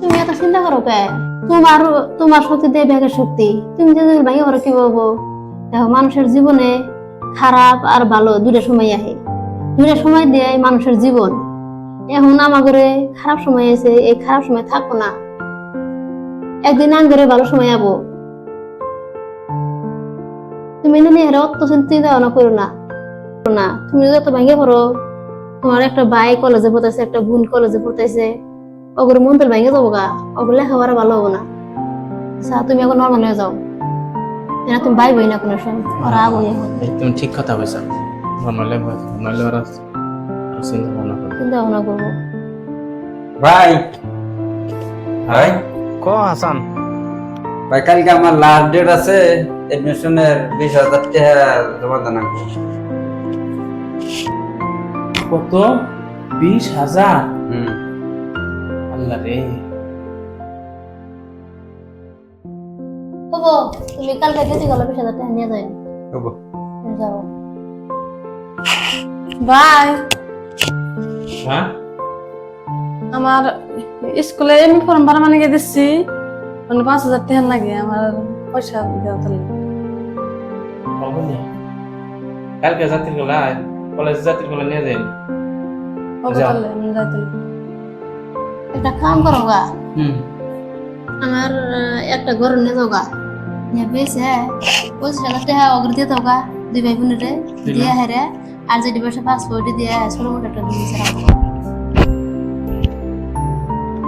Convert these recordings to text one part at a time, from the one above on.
তুমি এত চিন্তা করো কে? তোমার তোমার শক্তি শক্তি। তুমি যদি পড়ো কি বলব দেখো মানুষের জীবনে খারাপ আর ভালো দুটো সময় আহে। দুটো সময় দিয়ে মানুষের জীবন। এখন আমার খারাপ সময় আছে, এই খারাপ সময় থাকব না। একদিন ঘরে ভালো সময় আবো। তুমি নিয়ে অত চিন্তা ভাবনা করো না। না তুমি যত ভেঙে পড়ো তোমার একটা ভাই কলেজে পড়তেছে একটা বোন কলেজে পড়তেছে ওগুলো মন তোর ভেঙে যাব গা ওগুলো লেখাপড়া ভালো হব না। আচ্ছা তুমি এখন নর্মাল হয়ে যাও। না তুমি ভাই বই না কোনো সময়? ওরা এখন তুমি ঠিক কথা কইছ। নলে নলে ওরা চিন্তা ভাবনা করে চিন্তা ভাবনা করব। ভাই। ভাই। ক হাসান? ভাই কালকে আমার লাস্ট ডেট আছে এডমিশনের বিশ হাজার টাকা জমা দেন কত? বিশ হাজার? হুম। আল্লাহ রে। তুমি কালকে গেছি গেল বিশ হাজার টাকা নিয়ে যাই হব যাও। ভাই হ্যাঁ? আমার স্কুলে এমনি ফর্ম ভরা মানে গিয়ে দিচ্ছি? মানে পাঁচ হাজার টাকা লাগে আমার পয়সা দেওয়া তাহলে কালকে জাতির গলা কলেজ জাতির গলা নিয়ে যাই একটা কাম করো গা। আমার একটা ঘর নিয়ে যাও গা। নিয়ে হ্যাঁ পঁচিশ হাজার টাকা অগ্র দিয়ে দাও গা দুই ভাই বোনের দিয়ে হেরে আর যদি বসে পাসপোর্ট দিয়ে ছোট মোটো একটা জিনিস রাখো।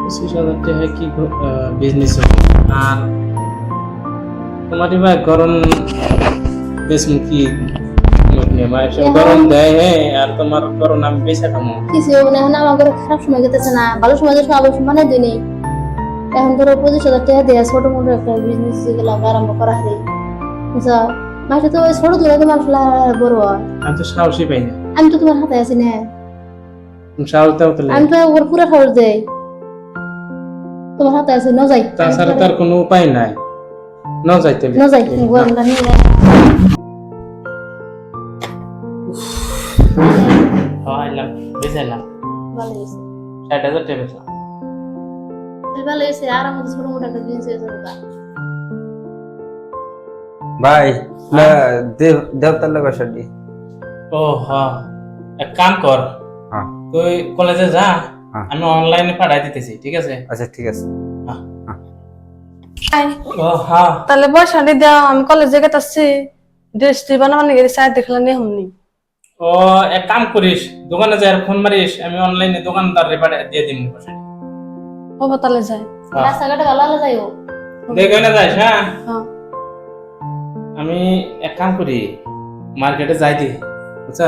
পঁচিশ হাজার টাকা কি বিজনেস আর তোমার এবার গরম বেশ কি গরম দেয় হ্যাঁ আর তোমার গরম আমি বেশি খামো। কিছু মানে এখন আমার ঘরে খারাপ সময় গেতেছে না। ভালো সময় যাচ্ছে অবশ্য মানে দিই নেই এখন ধরো পঁচিশ হাজার টাকা দিয়ে ছোট মোটো একটা বিজনেস যেগুলো আরম্ভ করা হয়। বুঝছ? মাসে তো ওই ছোট দূরে তো বড় হয়। আমি তো সাহসই পাই না। আমি তো তোমার হাতে আছি না। সাহস দাও তাহলে। আমি তো ওর পুরো খবর দেই। তোমার হাতে আছে ন যাই। তাছাড়া তার কোনো উপায় নাই। ন যাইতে ন যাই আইলাম বেশি আইলাম ভালো হয়েছে। ষাট হাজার টাকা বেশি ভালো হয়েছে আর আমাদের ছোট মোটো একটা জিনিস হয়ে? যাবে গা। ভাই দেবতার লোক সাথে। ও হ্যাঁ। এক কাম কর হ্যাঁ। তুই কলেজে যা হ্যাঁ। আমি অনলাইনে পাঠাই দিতেছি ঠিক আছে? আচ্ছা ঠিক আছে। ভাই, হ্যাঁ। তাহলে পয়সাটি দেওয়া আমি কলেজে গেতাছি। ড্রেসটি বানাবানি গেছি চাই দেখলে নিয়ে হমনি। ও এক কাম করিস দোকানে যাই ফোন মারিস আমি অনলাইনে দোকানদার পাঠাই দিয়ে দিন পয়সা হবে তাহলে যাই। রাস্তাঘাটে ভালো হলে যাইও দেখে না যাইস হ্যাঁ? হ্যাঁ। আমি এক কাম করি মার্কেটে যাই দি বুঝছ?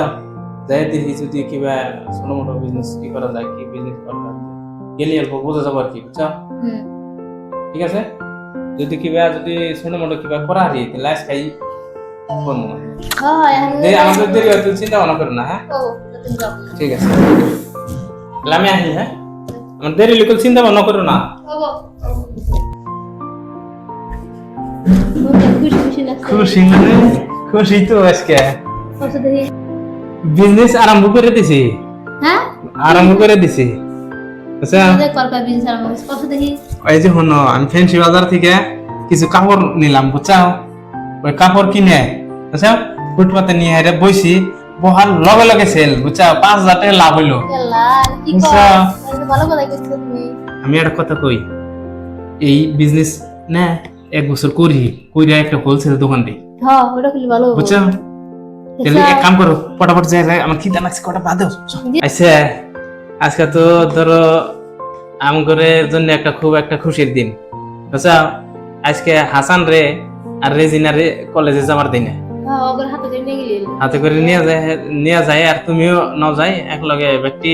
যাই দেখি যদি কিবা ছোট মোটো বিজনেস কি করা যায় কি বিজনেস করা যায়। গেলি অল্প বোঝা যাব আর কি বুঝছ? ঠিক আছে? যদি কিবা যদি ছোট মোটো কিবা করা হারি তাহলে আজকাই ফোন হ্যাঁ আমাদের দেরি হয় তুই চিন্তা ভাবনা করে না হ্যাঁ? ও তুমি যাও। ঠিক আছে। তাহলে আমি আসি হ্যাঁ? আমার দেরি লিখল চিন্তা ভাবনা করো না। খুশি তো আজকে। বিজনেস আরম্ভ করে দিছি। হ্যাঁ? আরম্ভ করে দিছি। আচ্ছা। যে হনো আমি ফ্যান্সি বাজার থেকে কিছু কাপড় নিলাম বুঝছাও? ওই কাপড় কিনে আচ্ছা ফুটপাতে নিয়ে হেরে বইছি বহার লগে লগে সেল বুঝছাও পাঁচ হাজার টাকা লাভ হইল। আমি একটা কথা কই এই বিজনেস না এক বছর করি কইরা একটা হোলসেল দোকান দিই। হ্যাঁ ওটা খুলি ভালো হব। বুঝছ? তাহলে এক কাম করো ফটাফট যাই যাই আমার খিদা লাগছে কটা বাদ দাও আচ্ছা আজকে তো ধরো আম করে জন্য একটা খুব একটা খুশির দিন বুঝছ? আজকে হাসান রে আর রেজিনা কলেজে যাওয়ার দিন। হ্যাঁ হাতে করে নিয়ে গেলি। হাতে করে নিয়ে যায় নিয়ে যায় আর তুমিও ন যাই একলগে ব্যক্তি।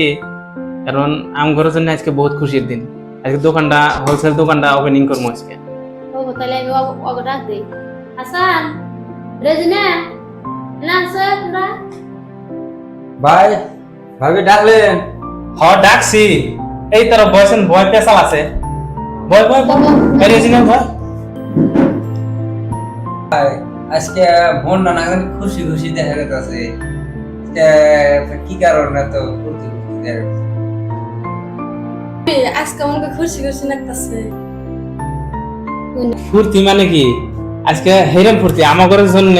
কারণ আম ঘরের জন্য আজকে বহুত খুশির দিন। আজকে দোকানটা হোলসেল দোকানটা ওপেনিং করব আজকে। তাহলে আমি ওগুলো ডাক দিই। হাসান রেজিনা না স্যার ভাই ভাবি ডাকলেন। হ ডাকছি। এই তোর বয়সেন ভয় পেশাল আছে। ভয় ভয় রেজিনা ভয় ভাই আজকে মন না খুশি খুশি দেখা কি কারণে ফুর্তি দেয়? আজকে আমাকে খুশি খুশি লাগতেছে। ফুর্তি মানে কি? আজকে হেরেন ফুর্তি। আমাদের জন্য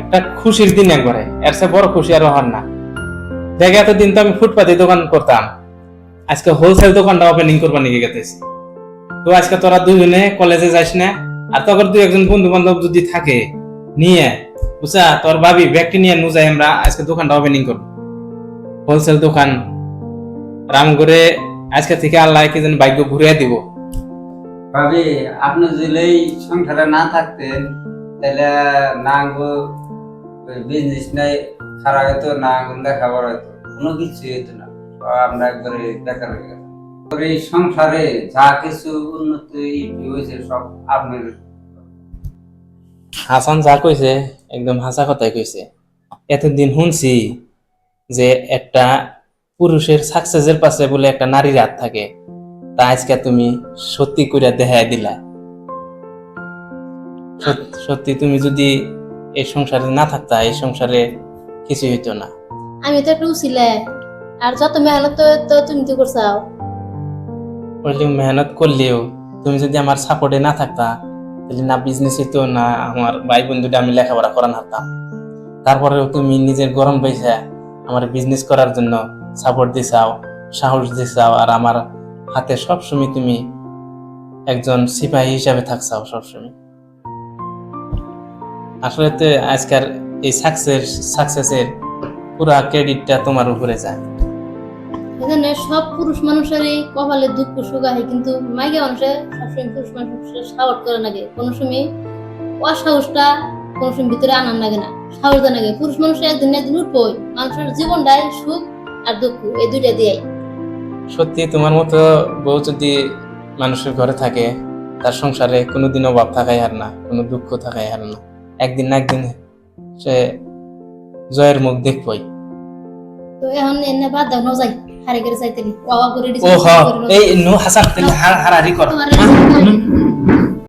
একটা খুশির দিন একবারে। এর চেয়ে বড় খুশি আর হন না। দেখ এতদিন তো আমি ফুটপাতে দোকান করতাম। আজকে হোলসেল দোকানটা ওপেনিং করবার নিয়ে গেতেছি। তো আজকে তোরা দুজনে কলেজে যাস না আর তোর দুই একজন বন্ধু বান্ধব যদি থাকে, নিয়ে, বুঝছা, তোর ভাবি ব্যাগটি নিয়ে নু যাই আমরা, আজকে দোকানটা ওপেনিং করব। হোলসেল দোকান রাম করে আজকে থেকে আল্লাহ কি যেন ভাগ্য ঘুরিয়ে দিব। ভাবি, আপনি যদি সংসারে না থাকতেন, তাহলে না বিজনেস নাই, খারাপ হতো না লেখাপড়া হতো কোনো কিছু হতো না। আমরা একবারে বেকার হয়ে তোর এই সংসারে যা কিছু উন্নতি হয়েছে সব আপনার হাসান যা কইছে একদম হাসা কথাই কইছে। এতদিন শুনছি যে একটা পুরুষের সাকসেসের পাশে বলে একটা নারীর হাত থাকে। তা আজকে তুমি সত্যি করে দেখাই দিলা। সত্যি তুমি যদি এই সংসারে না থাকতা এই সংসারে কিছু হইতো না। আমি তো একটু উছিলে আর যত মেহনত তো তো তুমি তো করছাও। বললেও মেহনত করলেও তুমি যদি আমার সাপোর্টে না থাকতা তাহলে না বিজনেস হইতো না আমার ভাই বন্ধুটা আমি লেখাপড়া করান হারতাম তারপরেও তুমি নিজের গরম পয়সা আমার বিজনেস করার জন্য সাপোর্ট দিছাও সাহস দিছাও আর আমার হাতে সবসময় তুমি একজন সিপাহী হিসাবে থাকছাও সবসময় আসলে তো আজকাল এই সাকসেস সাকসেসের পুরা ক্রেডিটটা তোমার উপরে যায়। এজন্য সব পুরুষ মানুষেরই কপালে দুঃখ সুখ আহে কিন্তু মাইকে মানুষের সবসময় পুরুষ মানুষের সাহস করে নাগে কোনো সময় অসাহসটা কোনো সময় ভিতরে আনার লাগে না সাহস দেয় নাগে পুরুষ মানুষের একদিন একদিন উঠবই মানুষের জীবনটাই সুখ আর দুঃখ এই দুইটা দিয়াই। সত্যি তোমার মতো বউ যদি মানুষের ঘরে থাকে তার সংসারে কোনোদিন অভাব থাকাই আর না কোনো দুঃখ থাকাই আর না। একদিন না একদিন সে জয়ের মুখ দেখবই। তো এখন এনে বাদ দাও নজাই হারে গেলে যাইতে নি ওয়া করে ও হ এই নু হাসান হারাহারি কর।